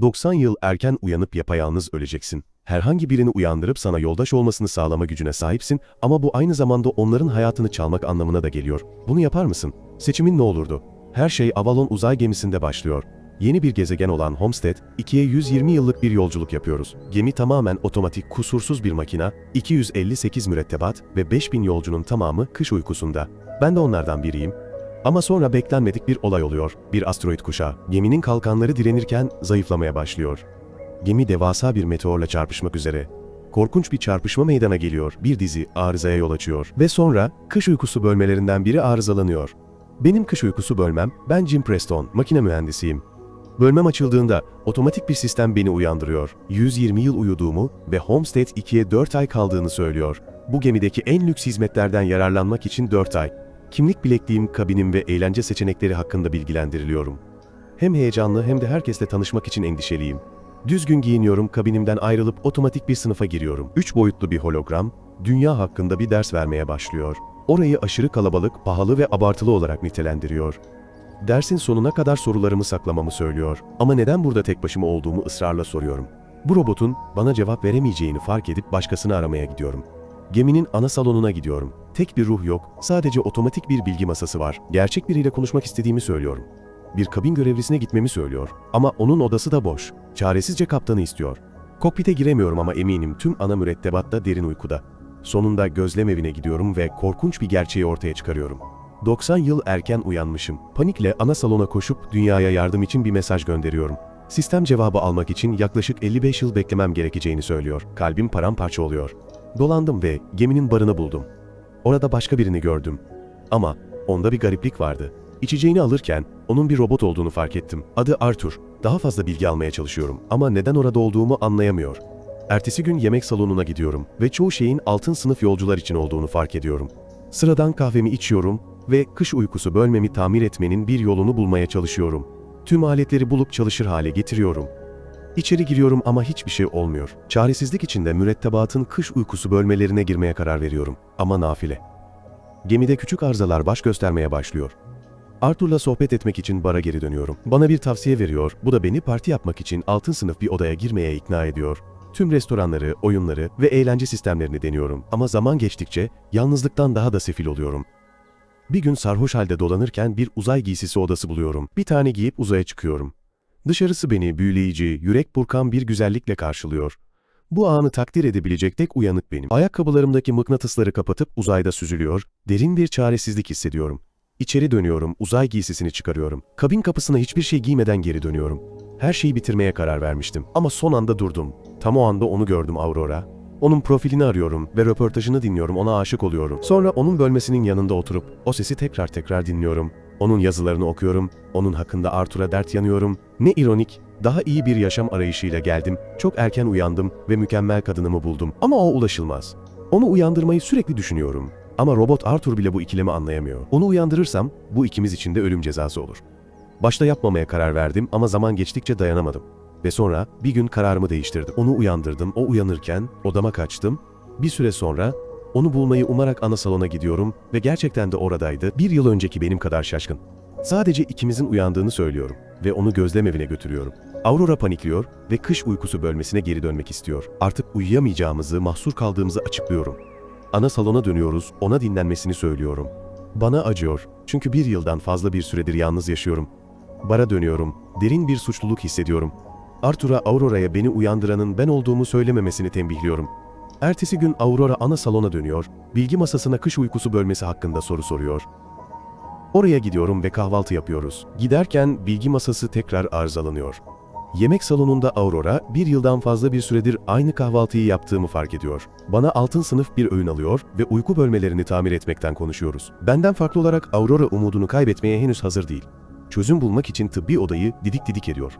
90 yıl erken uyanıp yapayalnız öleceksin. Herhangi birini uyandırıp sana yoldaş olmasını sağlama gücüne sahipsin ama bu aynı zamanda onların hayatını çalmak anlamına da geliyor. Bunu yapar mısın? Seçimin ne olurdu? Her şey Avalon uzay gemisinde başlıyor. Yeni bir gezegen olan Homestead, 2'ye 120 yıllık bir yolculuk yapıyoruz. Gemi tamamen otomatik, kusursuz bir makina, 258 mürettebat ve 5000 yolcunun tamamı kış uykusunda. Ben de onlardan biriyim. Ama sonra beklenmedik bir olay oluyor. Bir asteroid kuşağı. Geminin kalkanları direnirken zayıflamaya başlıyor. Gemi devasa bir meteorla çarpışmak üzere. Korkunç bir çarpışma meydana geliyor. Bir dizi arızaya yol açıyor. Ve sonra kış uykusu bölmelerinden biri arızalanıyor. Benim kış uykusu bölmem, ben Jim Preston, makine mühendisiyim. Bölmem açıldığında otomatik bir sistem beni uyandırıyor. 120 yıl uyuduğumu ve Homestead 2'ye 4 ay kaldığını söylüyor. Bu gemideki en lüks hizmetlerden yararlanmak için 4 ay. Kimlik bilekliğim, kabinim ve eğlence seçenekleri hakkında bilgilendiriliyorum. Hem heyecanlı hem de herkesle tanışmak için endişeliyim. Düzgün giyiniyorum, kabinimden ayrılıp otomatik bir sınıfa giriyorum. Üç boyutlu bir hologram, dünya hakkında bir ders vermeye başlıyor. Orayı aşırı kalabalık, pahalı ve abartılı olarak nitelendiriyor. Dersin sonuna kadar sorularımı saklamamı söylüyor. Ama neden burada tek başıma olduğumu ısrarla soruyorum. Bu robotun bana cevap veremeyeceğini fark edip başkasını aramaya gidiyorum. Geminin ana salonuna gidiyorum. Tek bir ruh yok, sadece otomatik bir bilgi masası var. Gerçek biriyle konuşmak istediğimi söylüyorum. Bir kabin görevlisine gitmemi söylüyor. Ama onun odası da boş. Çaresizce kaptanı istiyor. Kokpite giremiyorum ama eminim tüm ana mürettebat da derin uykuda. Sonunda gözlem evine gidiyorum ve korkunç bir gerçeği ortaya çıkarıyorum. 90 yıl erken uyanmışım. Panikle ana salona koşup dünyaya yardım için bir mesaj gönderiyorum. Sistem cevabı almak için yaklaşık 55 yıl beklemem gerekeceğini söylüyor. Kalbim paramparça oluyor. Dolandım ve geminin barını buldum. Orada başka birini gördüm. Ama onda bir gariplik vardı. İçeceğini alırken onun bir robot olduğunu fark ettim. Adı Arthur. Daha fazla bilgi almaya çalışıyorum ama neden orada olduğumu anlayamıyor. Ertesi gün yemek salonuna gidiyorum ve çoğu şeyin altın sınıf yolcular için olduğunu fark ediyorum. Sıradan kahvemi içiyorum ve kış uykusu bölmemi tamir etmenin bir yolunu bulmaya çalışıyorum. Tüm aletleri bulup çalışır hale getiriyorum. İçeri giriyorum ama hiçbir şey olmuyor. Çaresizlik içinde mürettebatın kış uykusu bölmelerine girmeye karar veriyorum. Ama nafile. Gemide küçük arızalar baş göstermeye başlıyor. Arthur'la sohbet etmek için bara geri dönüyorum. Bana bir tavsiye veriyor, bu da beni parti yapmak için altın sınıf bir odaya girmeye ikna ediyor. Tüm restoranları, oyunları ve eğlence sistemlerini deniyorum. Ama zaman geçtikçe yalnızlıktan daha da sefil oluyorum. Bir gün sarhoş halde dolanırken bir uzay giysisi odası buluyorum. Bir tane giyip uzaya çıkıyorum. Dışarısı beni büyüleyici, yürek burkan bir güzellikle karşılıyor. Bu anı takdir edebilecek tek uyanık benim. Ayakkabılarımdaki mıknatısları kapatıp uzayda süzülüyor, derin bir çaresizlik hissediyorum. İçeri dönüyorum, uzay giysisini çıkarıyorum. Kabin kapısına hiçbir şey giymeden geri dönüyorum. Her şeyi bitirmeye karar vermiştim ama son anda durdum. Tam o anda onu gördüm Aurora. Onun profilini arıyorum ve röportajını dinliyorum, ona aşık oluyorum. Sonra onun bölmesinin yanında oturup o sesi tekrar tekrar dinliyorum. Onun yazılarını okuyorum, onun hakkında Arthur'a dert yanıyorum. Ne ironik, daha iyi bir yaşam arayışıyla geldim, çok erken uyandım ve mükemmel kadınımı buldum. Ama o ulaşılmaz. Onu uyandırmayı sürekli düşünüyorum. Ama robot Arthur bile bu ikilemi anlayamıyor. Onu uyandırırsam bu ikimiz için de ölüm cezası olur. Başta yapmamaya karar verdim ama zaman geçtikçe dayanamadım. Ve sonra bir gün kararımı değiştirdim. Onu uyandırdım, o uyanırken odama kaçtım. Bir süre sonra onu bulmayı umarak ana salona gidiyorum ve gerçekten de oradaydı. Bir yıl önceki benim kadar şaşkın. Sadece ikimizin uyandığını söylüyorum ve onu gözlem evine götürüyorum. Aurora panikliyor ve kış uykusu bölmesine geri dönmek istiyor. Artık uyuyamayacağımızı, mahsur kaldığımızı açıklıyorum. Ana salona dönüyoruz, ona dinlenmesini söylüyorum. Bana acıyor çünkü bir yıldan fazla bir süredir yalnız yaşıyorum. Bara dönüyorum, derin bir suçluluk hissediyorum. Arthur'a Aurora'ya beni uyandıranın ben olduğumu söylememesini tembihliyorum. Ertesi gün Aurora ana salona dönüyor, bilgi masasına kış uykusu bölmesi hakkında soru soruyor. Oraya gidiyorum ve kahvaltı yapıyoruz. Giderken bilgi masası tekrar arızalanıyor. Yemek salonunda Aurora bir yıldan fazla bir süredir aynı kahvaltıyı yaptığımı fark ediyor. Bana altın sınıf bir öğün alıyor ve uyku bölmelerini tamir etmekten konuşuyoruz. Benden farklı olarak Aurora umudunu kaybetmeye henüz hazır değil. Çözüm bulmak için tıbbi odayı didik didik ediyor.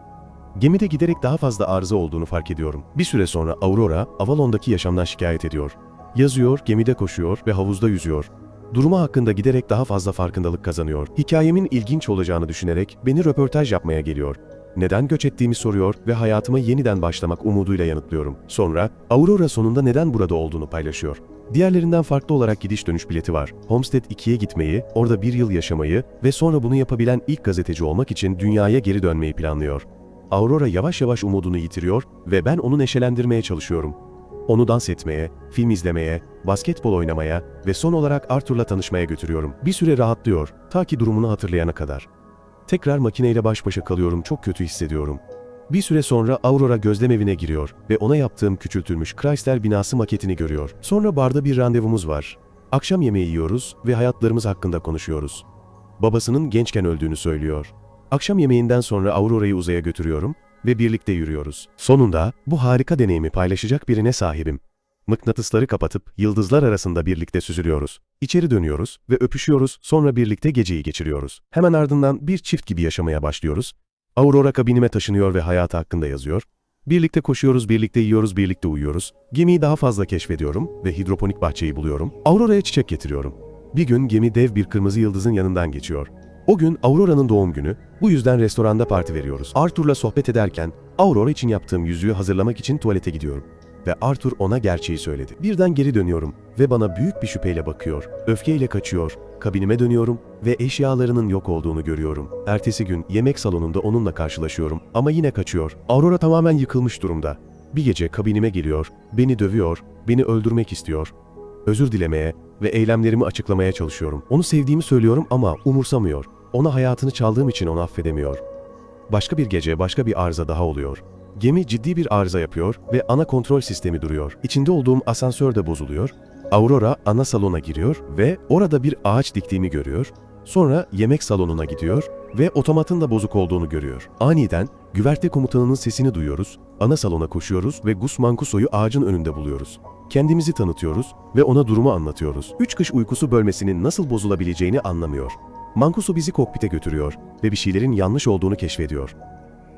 Gemide giderek daha fazla arıza olduğunu fark ediyorum. Bir süre sonra Aurora, Avalon'daki yaşamdan şikayet ediyor. Yazıyor, gemide koşuyor ve havuzda yüzüyor. Durumu hakkında giderek daha fazla farkındalık kazanıyor. Hikayemin ilginç olacağını düşünerek beni röportaj yapmaya geliyor. Neden göç ettiğimi soruyor ve hayatıma yeniden başlamak umuduyla yanıtlıyorum. Sonra Aurora sonunda neden burada olduğunu paylaşıyor. Diğerlerinden farklı olarak gidiş dönüş bileti var. Homestead 2'ye gitmeyi, orada bir yıl yaşamayı ve sonra bunu yapabilen ilk gazeteci olmak için dünyaya geri dönmeyi planlıyor. Aurora yavaş yavaş umudunu yitiriyor ve ben onu neşelendirmeye çalışıyorum. Onu dans etmeye, film izlemeye, basketbol oynamaya ve son olarak Arthur'la tanışmaya götürüyorum. Bir süre rahatlıyor, ta ki durumunu hatırlayana kadar. Tekrar makineyle baş başa kalıyorum, çok kötü hissediyorum. Bir süre sonra Aurora gözlem evine giriyor ve ona yaptığım küçültülmüş Chrysler binası maketini görüyor. Sonra barda bir randevumuz var. Akşam yemeği yiyoruz ve hayatlarımız hakkında konuşuyoruz. Babasının gençken öldüğünü söylüyor. Akşam yemeğinden sonra Aurora'yı uzaya götürüyorum ve birlikte yürüyoruz. Sonunda bu harika deneyimi paylaşacak birine sahibim. Mıknatısları kapatıp yıldızlar arasında birlikte süzülüyoruz. İçeri dönüyoruz ve öpüşüyoruz, sonra birlikte geceyi geçiriyoruz. Hemen ardından bir çift gibi yaşamaya başlıyoruz. Aurora kabinime taşınıyor ve hayatı hakkında yazıyor. Birlikte koşuyoruz, birlikte yiyoruz, birlikte uyuyoruz. Gemiyi daha fazla keşfediyorum ve hidroponik bahçeyi buluyorum. Aurora'ya çiçek getiriyorum. Bir gün gemi dev bir kırmızı yıldızın yanından geçiyor. O gün Aurora'nın doğum günü, bu yüzden restoranda parti veriyoruz. Arthur'la sohbet ederken Aurora için yaptığım yüzüğü hazırlamak için tuvalete gidiyorum. Ve Arthur ona gerçeği söyledi. Birden geri dönüyorum ve bana büyük bir şüpheyle bakıyor. Öfkeyle kaçıyor. Kabinime dönüyorum ve eşyalarının yok olduğunu görüyorum. Ertesi gün yemek salonunda onunla karşılaşıyorum ama yine kaçıyor. Aurora tamamen yıkılmış durumda. Bir gece kabinime geliyor, beni dövüyor, beni öldürmek istiyor. Özür dilemeye ve eylemlerimi açıklamaya çalışıyorum. Onu sevdiğimi söylüyorum ama umursamıyor. Ona hayatını çaldığım için onu affedemiyor. Başka bir gece başka bir arıza daha oluyor. Gemi ciddi bir arıza yapıyor ve ana kontrol sistemi duruyor. İçinde olduğum asansör de bozuluyor. Aurora ana salona giriyor ve orada bir ağaç diktiğimi görüyor. Sonra yemek salonuna gidiyor ve otomatın da bozuk olduğunu görüyor. Aniden güverte komutanının sesini duyuyoruz, ana salona koşuyoruz ve Gus Mancuso'yu ağacın önünde buluyoruz. Kendimizi tanıtıyoruz ve ona durumu anlatıyoruz. Üç kış uykusu bölmesinin nasıl bozulabileceğini anlamıyor. Mancuso bizi kokpite götürüyor ve bir şeylerin yanlış olduğunu keşfediyor.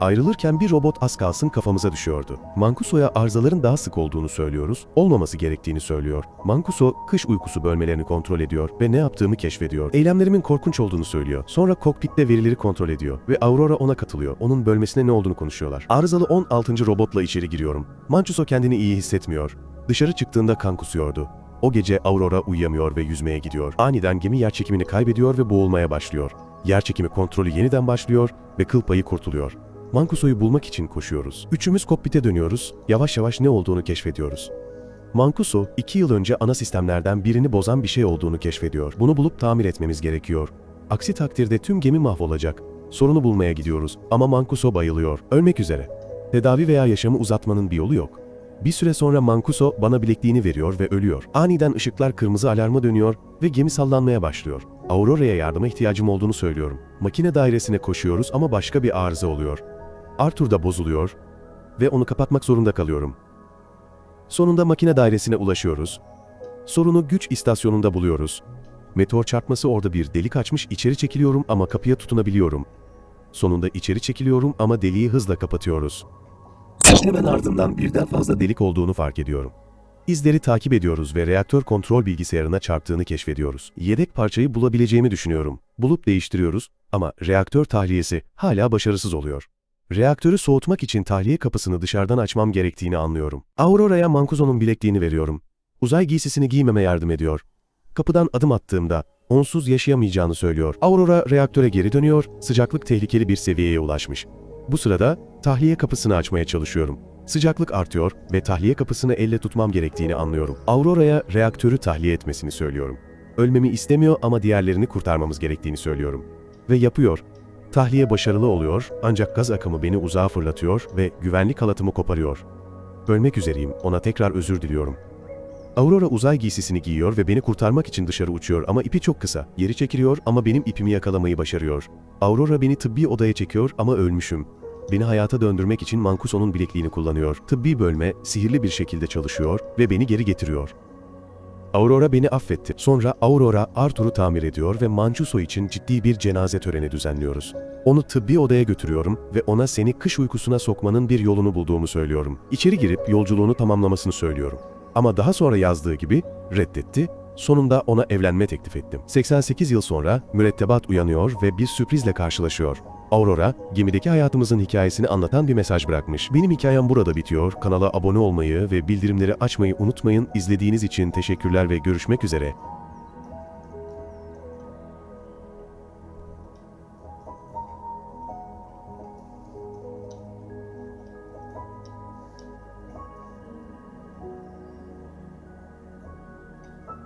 Ayrılırken bir robot az kalsın kafamıza düşüyordu. Mancuso'ya arızaların daha sık olduğunu söylüyoruz, olmaması gerektiğini söylüyor. Mancuso, kış uykusu bölmelerini kontrol ediyor ve ne yaptığımı keşfediyor. Eylemlerimin korkunç olduğunu söylüyor. Sonra kokpitte verileri kontrol ediyor ve Aurora ona katılıyor. Onun bölmesine ne olduğunu konuşuyorlar. Arızalı 16. robotla içeri giriyorum. Mancuso kendini iyi hissetmiyor. Dışarı çıktığında kan kusuyordu. O gece Aurora uyuyamıyor ve yüzmeye gidiyor. Aniden gemi yerçekimini kaybediyor ve boğulmaya başlıyor. Yerçekimi kontrolü yeniden başlıyor ve kıl payı kurtuluyor. Mancuso'yu bulmak için koşuyoruz. Üçümüz kokpite dönüyoruz, yavaş yavaş ne olduğunu keşfediyoruz. Mancuso, iki yıl önce ana sistemlerden birini bozan bir şey olduğunu keşfediyor. Bunu bulup tamir etmemiz gerekiyor. Aksi takdirde tüm gemi mahvolacak. Sorunu bulmaya gidiyoruz ama Mancuso bayılıyor, ölmek üzere. Tedavi veya yaşamı uzatmanın bir yolu yok. Bir süre sonra Mancuso bana bilekliğini veriyor ve ölüyor. Aniden ışıklar kırmızı alarma dönüyor ve gemi sallanmaya başlıyor. Aurora'ya yardıma ihtiyacım olduğunu söylüyorum. Makine dairesine koşuyoruz ama başka bir arıza oluyor. Arthur da bozuluyor ve onu kapatmak zorunda kalıyorum. Sonunda makine dairesine ulaşıyoruz. Sorunu güç istasyonunda buluyoruz. Meteor çarpması orada bir delik açmış içeri çekiliyorum ama kapıya tutunabiliyorum. Sonunda içeri çekiliyorum ama deliği hızla kapatıyoruz. Hemen ardından birden fazla delik olduğunu fark ediyorum. İzleri takip ediyoruz ve reaktör kontrol bilgisayarına çarptığını keşfediyoruz. Yedek parçayı bulabileceğimi düşünüyorum. Bulup değiştiriyoruz ama reaktör tahliyesi hala başarısız oluyor. Reaktörü soğutmak için tahliye kapısını dışarıdan açmam gerektiğini anlıyorum. Aurora'ya Mancuso'nun bilekliğini veriyorum. Uzay giysisini giymeme yardım ediyor. Kapıdan adım attığımda onsuz yaşayamayacağını söylüyor. Aurora reaktöre geri dönüyor, sıcaklık tehlikeli bir seviyeye ulaşmış. Bu sırada tahliye kapısını açmaya çalışıyorum. Sıcaklık artıyor ve tahliye kapısını elle tutmam gerektiğini anlıyorum. Aurora'ya reaktörü tahliye etmesini söylüyorum. Ölmemi istemiyor ama diğerlerini kurtarmamız gerektiğini söylüyorum. Ve yapıyor. Tahliye başarılı oluyor ancak gaz akımı beni uzağa fırlatıyor ve güvenlik halatımı koparıyor. Ölmek üzereyim, ona tekrar özür diliyorum. Aurora uzay giysisini giyiyor ve beni kurtarmak için dışarı uçuyor ama ipi çok kısa. Geri çekiliyor ama benim ipimi yakalamayı başarıyor. Aurora beni tıbbi odaya çekiyor ama ölmüşüm. Beni hayata döndürmek için Mancuso'nun bilekliğini kullanıyor. Tıbbi bölme sihirli bir şekilde çalışıyor ve beni geri getiriyor. Aurora beni affetti. Sonra Aurora Arthur'u tamir ediyor ve Mancuso için ciddi bir cenaze töreni düzenliyoruz. Onu tıbbi odaya götürüyorum ve ona seni kış uykusuna sokmanın bir yolunu bulduğumu söylüyorum. İçeri girip yolculuğunu tamamlamasını söylüyorum. Ama daha sonra yazdığı gibi reddetti. Sonunda ona evlenme teklif ettim. 88 yıl sonra mürettebat uyanıyor ve bir sürprizle karşılaşıyor. Aurora, gemideki hayatımızın hikayesini anlatan bir mesaj bırakmış. Benim hikayem burada bitiyor. Kanala abone olmayı ve bildirimleri açmayı unutmayın. İzlediğiniz için teşekkürler ve görüşmek üzere.